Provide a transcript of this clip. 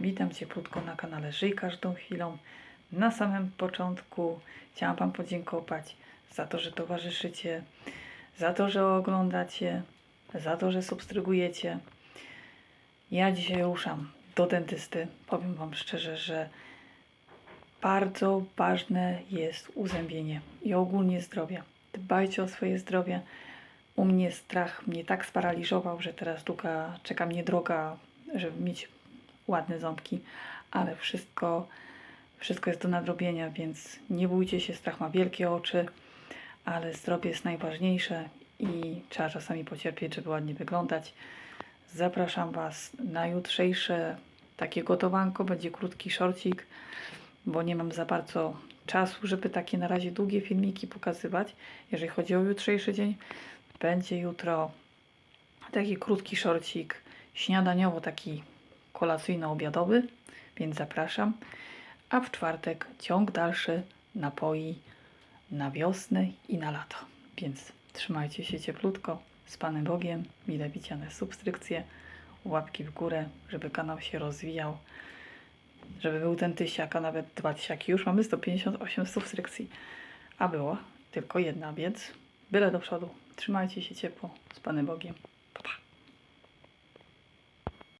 Witam Cię krótko na kanale Żyj każdą chwilą. Na samym początku chciałam Wam podziękować za to, że towarzyszycie, za to, że oglądacie, za to, że subskrybujecie. Ja dzisiaj ruszam do dentysty. Powiem Wam szczerze, że bardzo ważne jest uzębienie i ogólnie zdrowie. Dbajcie o swoje zdrowie. U mnie strach mnie tak sparaliżował, że teraz długa, czeka mnie droga, żeby mieć ładne ząbki, ale wszystko, wszystko jest do nadrobienia, więc nie bójcie się, strach ma wielkie oczy, ale zdrowie jest najważniejsze i trzeba czasami pocierpieć, żeby ładnie wyglądać. Zapraszam Was na jutrzejsze takie gotowanko, będzie krótki szorcik, bo nie mam za bardzo czasu, żeby takie na razie długie filmiki pokazywać. Jeżeli chodzi o jutrzejszy dzień, będzie jutro taki krótki szorcik śniadaniowo, taki kolacyjno-obiadowy, więc zapraszam. A w czwartek ciąg dalszy napoi na wiosnę i na lato. Więc trzymajcie się cieplutko, z Panem Bogiem, mile widziane subskrypcje, łapki w górę, żeby kanał się rozwijał, żeby był ten tysiak, a nawet dwa tysiaki. Już mamy 158 subskrypcji, a było tylko jedna, więc byle do przodu. Trzymajcie się ciepło, z Panem Bogiem.